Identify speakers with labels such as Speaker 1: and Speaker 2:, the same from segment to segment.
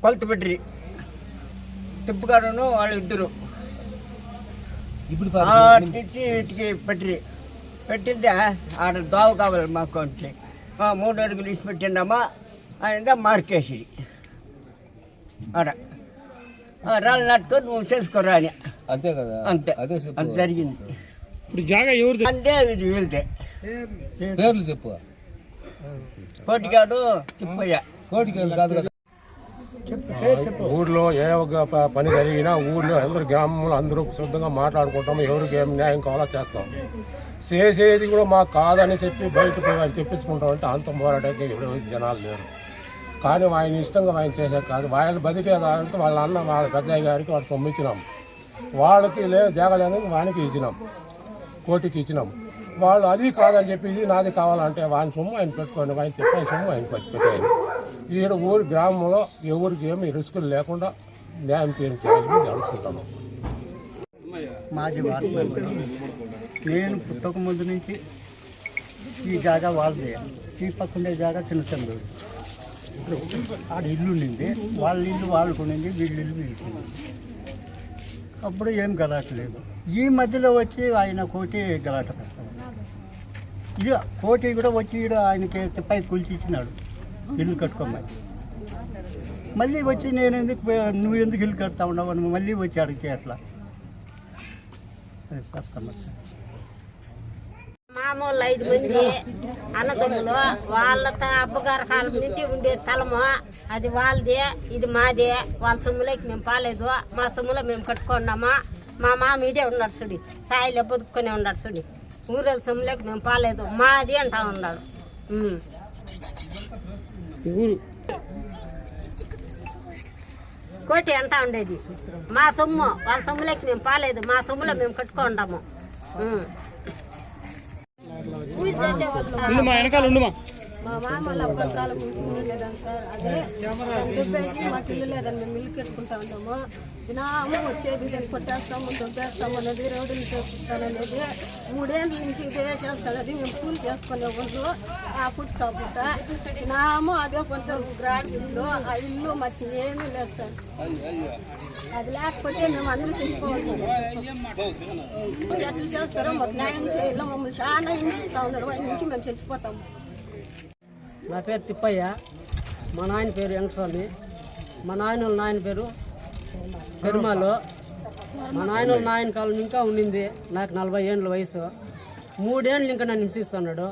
Speaker 1: కొలత పెట్టి తిప్పుగాడును వాళ్ళు ఇద్దరు.
Speaker 2: ఇప్పుడు
Speaker 1: ఇట్టి ఇటుకి పెట్టి పెట్టింటే ఆడ దోవ కావాలి మాకు అంటే. మూడు అడుగులు ఇచ్చి పెట్టిండమ్మా. ఆయన మార్కేసి ఆడ. రాళ్ళు నాటుకొని నువ్వు చేసుకోరా అని
Speaker 2: అంతే కదా?
Speaker 1: అంతే.
Speaker 2: అదే
Speaker 1: అంత జరిగింది.
Speaker 3: ఇప్పుడు జాగా ఎవరిది?
Speaker 1: అంతే ఇది వీళ్ళదే.
Speaker 2: పేర్లు చెప్పు.
Speaker 1: కోటిగాడు తిప్పయ్య
Speaker 2: కోటికి వెళ్ళి కాదు కదా?
Speaker 4: ఊర్లో ఏ ఒక్క ప- పని జరిగినా ఊర్లో అందరు గ్రామంలో అందరూ శుద్ధంగా మాట్లాడుకుంటాం ఎవరికి ఏం న్యాయం కావాలో చేస్తాం. చేసేది కూడా మాకు కాదని చెప్పి బయట పోయి వాళ్ళు చెప్పించుకుంటాం అంటే అంత పోరాటానికి ఎవరు జనాలు లేరు. కానీ ఆయన ఇష్టంగా ఆయన చేసేది కాదు. వాళ్ళు బతికేదానికి వాళ్ళ అన్న వాళ్ళ పెద్దయ్య గారికి వాళ్ళు పంపించినాం వాళ్ళకి లే జాగలేదని వానికి ఇచ్చినాం. కోటికి ఇచ్చినాం. వాళ్ళు అది కాదని చెప్పి ఇది నాది కావాలంటే వాని సొమ్ము ఆయన పెట్టుకోండి ఆయన చెప్పిన సొమ్ము ఆయన పెట్టేయండి ఈడ ఊరి గ్రామంలో ఎవరికి ఏమి రిస్కులు లేకుండా న్యాయం చేయించాలని అనుకుంటాను.
Speaker 1: మాజీ వార్డు మెంబర్. నేను పుట్టక ముందు నుంచి ఈ జాగా వాళ్ళదే. ఈ పక్కనే జాగా చిన్న చంద్రుడు ఆడ ఇల్లు ఉండింది. వాళ్ళ ఇల్లు వాళ్ళకునింది వీళ్ళ ఇల్లు వీళ్ళకునింది అప్పుడు ఏం గలాట లేదు. ఈ మధ్యలో వచ్చి ఆయన కోటి గలాట పెడతాడు ఇది కోటి కూడా వచ్చి ఈడ ఆయనకి పై కూల్చిచ్చినాడు ఇల్లు కట్టుకోమని మళ్ళీ వచ్చి నేను ఎందుకు నువ్వు ఎందుకు ఇల్లు కడతా ఉన్నావు అని మళ్ళీ వచ్చి అడిగితే అట్లా అది సార్ సమస్య.
Speaker 5: మామూలు ఐదు మంది అన్నదమ్ములు వాళ్ళ అబ్బగారు కాలం నుండి ఉండే తలము అది వాళ్ళదే ఇది మాదే వాళ్ళ సొమ్ములోకి మేము పాలేదు మా సొమ్ములో మేము కట్టుకున్నామా? మా మామ ఇడే ఉన్నాడు చూడి సాయిలో బతుక్కునే ఉన్నాడు సుడి ఊరేళ్ళ సొమ్ములోకి మేము పాలేదు మాది అంటా ఉన్నాడు.
Speaker 3: ఊరు
Speaker 5: కోటి అంటా ఉండేది. మా సొమ్ము వాళ్ళ సొమ్ములోకి మేము పాలేదు. మా సొమ్ములో మేము కట్టుకుంటాము ఉమ్.
Speaker 3: ఉండు మా వెనకాల ఉండు మా
Speaker 6: మామ వాళ్ళ అబ్బాయి కాలం ఇల్లు లేదని సార్. అదే దుబ్బేసి మాకు ఇల్లు లేదని మేము ఇల్లు కట్టుకుంటా ఉన్నాము. దినాము వచ్చేది దాన్ని కొట్టేస్తాము దుబ్బేస్తాము అనేది రోడ్డుని చేపిస్తాననేది మూడేళ్ళు నుంచి ఇదే చేస్తాడు అది మేము కూలి చేసుకునే వాళ్ళు ఆ పుట్టు పుట్ట. దినాము అదే కొంచెం గ్రాడ్ ఇల్లు ఆ ఇల్లు మాకు ఏమీ లేదు సార్. అది లేకపోతే మేము అందరూ చచ్చిపోవచ్చు. ఎట్లా చేస్తారో మాకు న్యాయం చేయాలి మమ్మల్ని చాలా హింసిస్తూ ఉన్నాడు ఆయన ఇంటికి మేము చచ్చిపోతాము.
Speaker 7: నా పేరు తిప్పయ్య. మా నాయన పేరు వెంకటస్వామి. మా నాయన వాళ్ళ నాయన పేరు పెరుమాలు మా నాయన వాళ్ళ నాయన కాలం ఇంకా ఉండింది. నాకు నలభై ఏళ్ళ వయసు. మూడేళ్ళు ఇంకా నన్ను హింసిస్తున్నాడు.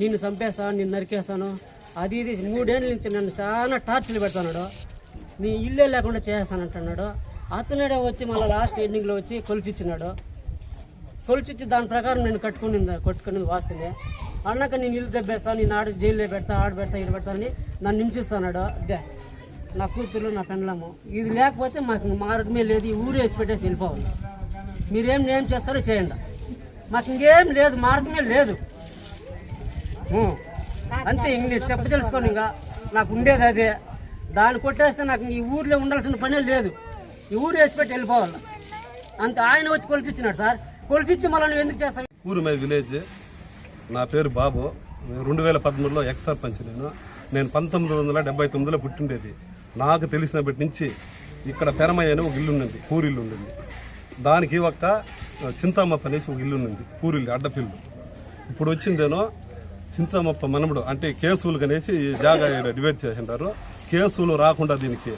Speaker 7: నిన్ను చంపేస్తాను నిన్ను నరికేస్తాను. అది ఇది మూడేళ్ళ నుంచి నన్ను చాలా టార్చర్లు పెడుతున్నాడు. నీ ఇల్లే లేకుండా చేస్తానంటున్నాడు అతనుడే వచ్చి మళ్ళీ లాస్ట్ ఎండింగ్లో వచ్చి కొలిచిచ్చినాడు. కొలిచిచ్చి దాని ప్రకారం నేను కట్టుకుని కొట్టుకుని వాస్తుంది అన్నాక నేను ఇల్లు దెబ్బేస్తా నేను ఆడ జైల్లో పెడతా ఆడ పెడతా ఇటు పెడతానని నన్ను హింసిస్తున్నాడు. అదే నా కూతురు నా పెండ్లము. ఇది లేకపోతే మాకు మార్గమే లేదు ఈ ఊరు వేసి పెట్టేసి వెళ్ళిపోవాలి. మీరేం ఏం చేస్తారో చేయండి. మాకు ఇంకేం లేదు మార్గమే లేదు. అంతే ఇంక నేను చెప్ప తెలుసుకోను ఇంకా. నాకు ఉండేది అదే. దాన్ని కొట్టేస్తే నాకు ఈ ఊర్లో ఉండాల్సిన పనే లేదు. ఈ ఊరు వేసి పెట్టి వెళ్ళిపోవాలి. అంతే ఆయన వచ్చి కొలిచిచ్చినాడు సార్. కొలిచిచ్చి మళ్ళీ నువ్వు ఎందుకు చేస్తావు?
Speaker 8: ఊరుమై విలేజ్. నా పేరు బాబు. రెండు వేల పదమూడులో ఎక్స్ సర్పంచ్ నేను. నేను పంతొమ్మిది వందల డెబ్బై తొమ్మిదిలో పుట్టిండేది. నాకు తెలిసినప్పటి నుంచి ఇక్కడ పెరమయ్య అని ఒక ఇల్లు ఉన్నది పూరిల్లు ఉండింది దానికి ఒక్క చింతామప్ప అనేసి ఒక ఇల్లు ఉన్నది పూరిల్లు అడ్డపిల్లు. ఇప్పుడు వచ్చిందేనో చింతామప్ప మనముడు అంటే కేసులు కనేసి జాగా డివైడ్ చేసింటారు కేసులు రాకుండా దీనికి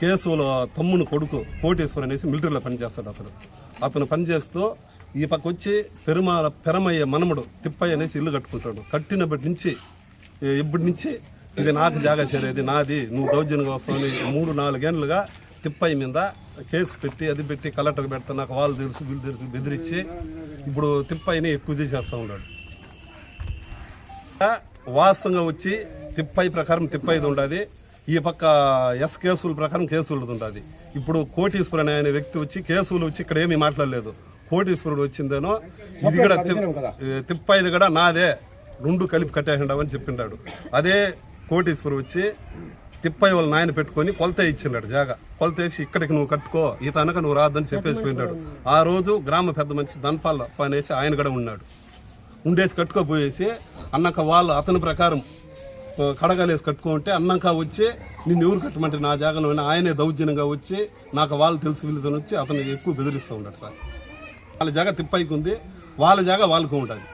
Speaker 8: కేసులో తమ్ముని కొడుకు కోటేశ్వర్ అనేసి మిలిటరీలో పనిచేస్తాడు అతను. అతను పనిచేస్తూ ఈ పక్క వచ్చి పెరుమాల పెరమయ్య మనముడు తిప్పయ్య అనేసి ఇల్లు కట్టుకుంటాడు. కట్టినప్పటి నుంచి ఇప్పటి నుంచి ఇది నాకు జాగా చేరేది నాది నువ్వు దౌర్జన్యంగా వస్తావని మూడు నాలుగేళ్ళుగా తిప్పయ్య మీద కేసు పెట్టి అది పెట్టి కలెక్టర్ పెడతా నాకు వాళ్ళు తెలుసు వీళ్ళు తెలుసు బెదిరించి ఇప్పుడు తిప్పయ్యని ఎక్కువ చేసేస్తూ ఉన్నాడు. వాస్తవంగా వచ్చి తిప్పై ప్రకారం తిప్పైది ఉండదు. ఈ పక్క ఎస్ కేసుల ప్రకారం కేసులు ఉంటుంది ఇప్పుడు కోటీశ్వరుని అనే వ్యక్తి వచ్చి కేసులు వచ్చి ఇక్కడ ఏమీ మాట్లాడలేదు. కోటీశ్వరుడు వచ్చిందేనో ఇది కూడా తిప్ప ఇది కూడా నాదే. రెండు కలిపి కట్టేసిండావని చెప్పిండాడు. అదే కోటీశ్వరు వచ్చి తిప్పయ్య వాళ్ళ నాయన పెట్టుకొని కొలత ఇచ్చిన్నాడు జాగా. కొలత వేసి ఇక్కడికి నువ్వు కట్టుకో ఈ తనక నువ్వు రాదని చెప్పేసి పోయినాడు ఆ రోజు గ్రామ పెద్ద మనిషి ధన్పాల పనేసి ఆయన కూడా ఉన్నాడు. ఉండేసి కట్టుకోపోయేసి అన్నాక వాళ్ళు అతని ప్రకారం కడగలేసి కట్టుకుంటే అన్నాక వచ్చి నిన్ను ఎవరు కట్టమంటే నా జాగాలో ఆయనే దౌర్జన్యంగా వచ్చి నాకు వాళ్ళు తెలిసి వీళ్ళతో వచ్చి అతను ఎక్కువ బెదిరిస్తూ ఉన్నాడు సార్. వాళ్ళ జాగా తిప్పైకి ఉంది వాళ్ళ జాగా వాళ్ళకు ఉంటుంది.